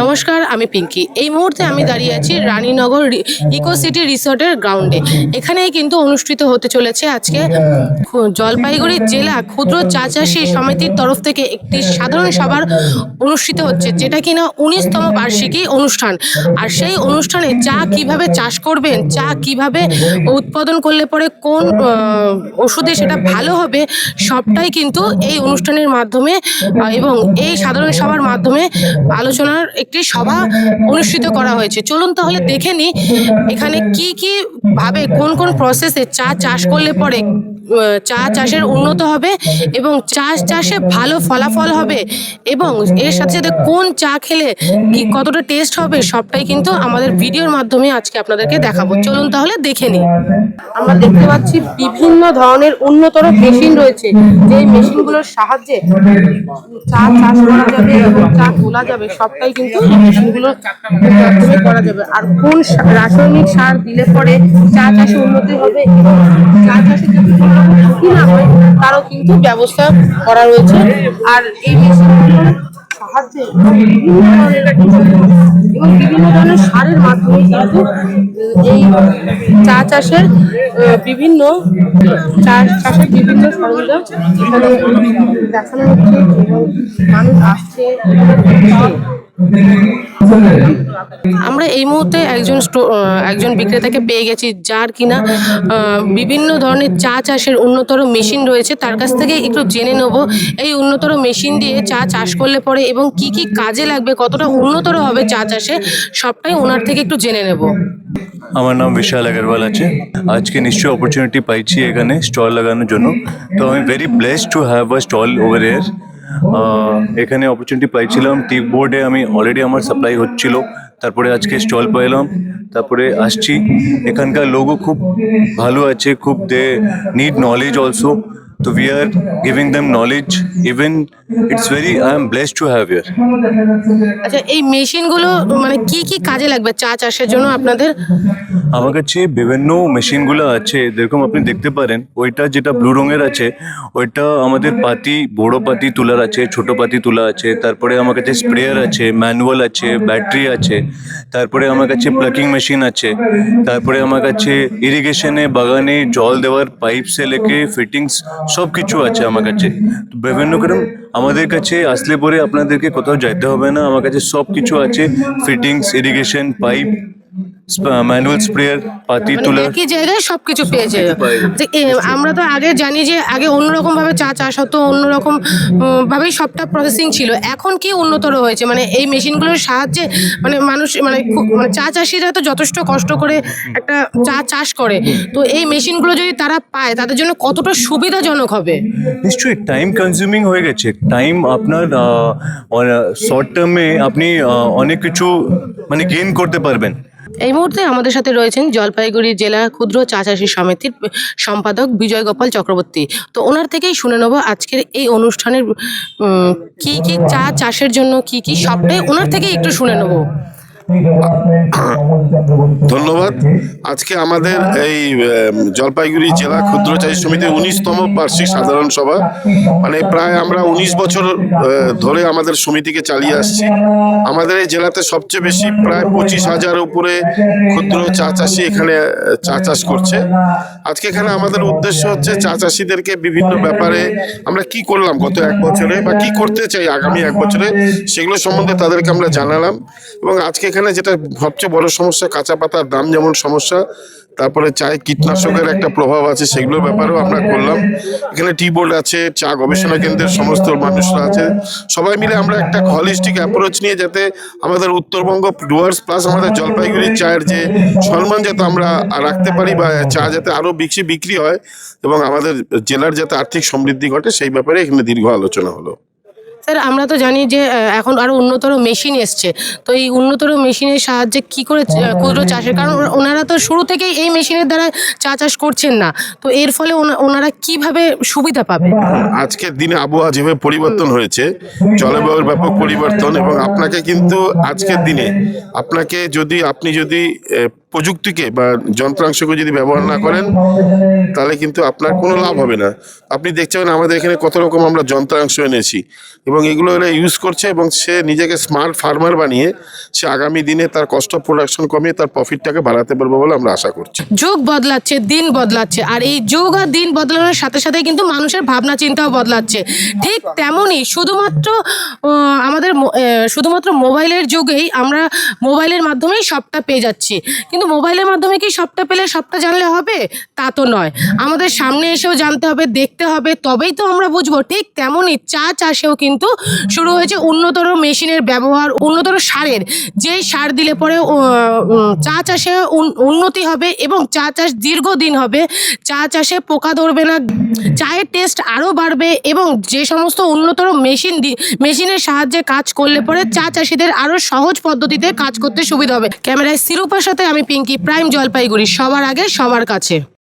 নমস্কার, আমি পিঙ্কি। এই মুহূর্তে আমি দাঁড়িয়ে আছি রানীনগর ইকো সিটি রিসর্টের গ্রাউন্ডে। এখানেই কিন্তু অনুষ্ঠিত হতে চলেছে আজকে জলপাইগুড়ি জেলা ক্ষুদ্র চা চাষী সমিতির তরফ থেকে একটি সাধারণ সভার অনুষ্ঠিত হচ্ছে, যেটা কিনা উনিশতম বার্ষিকী অনুষ্ঠান। আর সেই অনুষ্ঠানে চা কীভাবে চাষ করবেন, চা কীভাবে উৎপাদন করলে পরে কোন ওষুধে সেটা ভালো হবে, সবটাই কিন্তু এই অনুষ্ঠানের মাধ্যমে এবং এই সাধারণ সভার মাধ্যমে আলোচনার একটি সভা অনুষ্ঠিত করা হয়েছে। চলুন তাহলে দেখে নিই এখানে কি কি ভাবে, কোন কোন প্রসেসে চা চাষ করলে পরে চা চাষের উন্নত হবে এবং চা চাষে ভালো ফলাফল হবে এবং এর সাথে সাথে কোন চা খেলে কি, কতটা টেস্ট হবে সবটাই কিন্তু আমাদের ভিডিওর মাধ্যমে আজকে আপনাদেরকে দেখাবো। চলুন তাহলে দেখে নিই আমরা দেখতে পাচ্ছি বিভিন্ন ধরনের উন্নতর মেশিন রয়েছে। যে মেশিনগুলোর সাহায্যে চা চাষ করা যাবে এবং চা তোলা যাবে সবটাই কিন্তু মেশিনগুলোর মাধ্যমে করা যাবে আর কোন রাসায়নিক সার দিলে পরে চা চাষে উন্নতি হবে চা চাষে যাতে কোনো ক্ষতি না হয়, তারও কিন্তু ব্যবস্থা করা রয়েছে আর এই মেশিনগুলোর সাহায্যে বিভিন্ন এবং বিভিন্ন ধরনের সারের মাধ্যমে এই চা চাষের বিভিন্ন, চা চাষের বিভিন্ন দেখানো হচ্ছে মানুষ আসছে। আমরা এই মুহূর্তে একজন একজন বিক্রেতাকে পেয়ে গেছি, যার কিনা বিভিন্ন ধরনের চা চাষের উন্নতর মেশিন রয়েছে। তার কাছ থেকে একটু জেনে নেব, এই উন্নতর মেশিন দিয়ে চা চাষ করলে পরে এবং কি কি কাজে লাগবে, কতটা উন্নতর হবে চা চাষে, সবটাই ওনার থেকে একটু জেনে নেব। আমার নাম বিশাল আগরওয়াল আছে। আজকে নিশ্চয়ই অপরচুনিটি পাইছি এখানে স্টল লাগানোর জন্য। তো আমি very blessed to have a stall over here এখানে অপরচুনিটি পাইছিলাম টিপ বোর্ডে আমি অলরেডি আমার সাপ্লাই হচ্ছিল, তারপরে আজকে স্টল পাইলাম, তারপরে আসছি। এখানকার লোকও খুব ভালো আছে, খুব দে নিড নলেজ অলসো তো we are giving them knowledge even it's very I am blessed to have ইয়ার আচ্ছা এই মেশিনগুলো মানে কি কি কাজে লাগবে চা চাষের জন্য আপনাদের? আমার কাছে বিভিন্ন মেশিনগুলো আছে। যেরকম আপনি দেখতে পারেন ওইটা যেটা ব্লু রঙের আছে ওইটা আমাদের পাতি বড় পাতি তোলার আছে ছোট পাতি তোলা আছে। তারপরে আমার কাছে স্প্রেয়ার আছে ম্যানুয়াল আছে ব্যাটারি আছে। তারপরে আমার কাছে প্লাকিং মেশিন আছে। তারপরে আমার কাছে ইরিগেশনে বাগানে জল দেওয়ার পাইপ সে লেকে ফিটিংস সব কিছু আছে আমার কাছে। বিভিন্ন রকম আমাদের কাছে আসলে পরে আপনাদেরকে কোথাও যাইতে হবে না। আমার কাছে সব কিছু আছে। Fittings irrigation pipe manual sprayer পাতি মানে তোলা। একই জায়গায় সবকিছু পেয়ে যাবে। আমরা তো আগে জানি যে আগে অন্যরকম ভাবে চা চাষ হতো অন্যরকম ভাবেই সবটা প্রসেসিং ছিল। এখন কি উন্নতর হয়েছে? মানে এই মেশিনগুলোর সাহায্যে মানে মানুষ মানে মানে চা চাষিরা তো যথেষ্ট কষ্ট করে একটা চা চাষ করে। তো এই মেশিনগুলো যদি তারা পায় তাদের জন্য কতটা সুবিধাজনক হবে? নিশ্চয়ই টাইম কনজিউমিং হয়ে গেছে। টাইম আপনার শর্ট টার্মে আপনি অনেক কিছু মানে গেইন করতে পারবেন। এই মুহূর্তে আমাদের সাথে রয়েছেন জলপাইগুড়ি জেলা ক্ষুদ্র চা চাষী সমিতির সম্পাদক বিজয় গোপাল চক্রবর্তী। তো ওনার থেকেই শুনে নেব আজকের এই অনুষ্ঠানের কি কি চা চাষের জন্য কি কি সবটাই ওনার থেকেই একটু শুনে নেব। ধন্যবাদ। আজকে আমাদের এই জলপাইগুড়ি জেলা ক্ষুদ্র চাষী সমিতির উনিশতম বার্ষিক সাধারণ সভা। মানে প্রায় আমরা উনিশ বছর ধরে আমাদের সমিতিকে চালিয়ে আসছি। আমাদের এই জেলাতে সবচেয়ে বেশি প্রায় পঁচিশ হাজার উপরে ক্ষুদ্র চা চাষি এখানে চা চাষ করছে। আজকে এখানে আমাদের উদ্দেশ্য হচ্ছে চা চাষিদেরকে বিভিন্ন ব্যাপারে আমরা কি করলাম গত এক বছরে বা কি করতে চাই আগামী এক বছরে, সেগুলো সম্বন্ধে তাদেরকে আমরা জানালাম। এবং আজকে এখানে যেটা সবচেয়ে বড় সমস্যা, কাঁচা পাতার দাম যেমন সমস্যা, তারপরে চায় কীটনাশকের একটা প্রভাব আছে, সেগুলোর ব্যাপারেও আমরা করলাম। এখানে টি বোর্ড আছে, চা গবেষণা কেন্দ্রের সমস্ত মানুষরা আছে। সবাই মিলে আমরা একটা হলিস্টিক অ্যাপ্রোচ নিয়ে যাতে আমাদের উত্তরবঙ্গ ডুয়ার্স প্লাস আমাদের জলপাইগুড়ির চায়ের যে সম্মান যাতে আমরা রাখতে পারি বা চা যাতে আরও বেশি বিক্রি হয় এবং আমাদের জেলার যাতে আর্থিক সমৃদ্ধি ঘটে, সেই ব্যাপারে এখানে দীর্ঘ আলোচনা হলো। স্যার, আমরা তো জানি যে এখন আরও উন্নতর মেশিন এসছে। তো এই উন্নতর মেশিনের সাহায্যে কি করে ক্ষুদ্র চাষের কারণ ওনারা তো শুরু থেকেই এই মেশিনের দ্বারা চা চাষ করছেন না। তো এর ফলে ওনারা কীভাবে সুবিধা পাবে? আজকের দিনে আবহাওয়া যেভাবে পরিবর্তন হয়েছে, জলবায়ুর ব্যাপক পরিবর্তন এবং আপনাকে কিন্তু আজকের দিনে আপনাকে যদি আপনি যদি প্রযুক্তিকে বা যন্ত্রাংশকে যদি ব্যবহার না করেন, তাহলে কিন্তু আপনার কোনো লাভ হবে না। আপনি দেখতে পাবেন আমাদের এখানে কত রকম আমরা যন্ত্রাংশ এনেছি। এবং এগুলো এরা ইউজ করছে এবং সে নিজেকে স্মার্ট ফার্মার বানিয়ে সে আগামী দিনে তার কষ্ট প্রোডাকশন কমিয়ে তার প্রফিটটাকে বাড়াতে পারবে বলে আমরা আশা করছি। যুগ বদলাচ্ছে, দিন বদলাচ্ছে আর এই যুগ আর দিন বদলানোর সাথে সাথে কিন্তু মানুষের ভাবনা চিন্তাও বদলাচ্ছে। ঠিক তেমনই শুধুমাত্র আমাদের শুধুমাত্র মোবাইলের যুগেই আমরা মোবাইলের মাধ্যমেই সবটা পেয়ে যাচ্ছি। কিন্তু মোবাইলের মাধ্যমে কি সবটা পেলে সবটা জানলে হবে? তা তো নয়। আমাদের সামনে এসেও জানতে হবে, দেখতে হবে, তবেই তো আমরা বুঝব। ঠিক তেমনই চা চাষেও কিন্তু শুরু হয়েছে উন্নতর মেশিনের ব্যবহার, উন্নতর সারের। যেই সার দিলে পরে চা চাষে উন- উন্নতি হবে এবং চা চাষ দীর্ঘদিন হবে। চা চাষে পোকা ধরবে না। চায়ের টেস্ট আরও বাড়বে এবং যে সমস্ত উন্নতর মেশিন মেশিনের সাহায্যে কাজ করলে পরে চা চাষিদের আরও সহজ পদ্ধতিতে কাজ করতে সুবিধা হবে। ক্যামেরায় সিরুপার সাথে আমি পিঙ্কি, প্রাইম জলপাইগুড়ি, সবার আগে, সবার কাছে।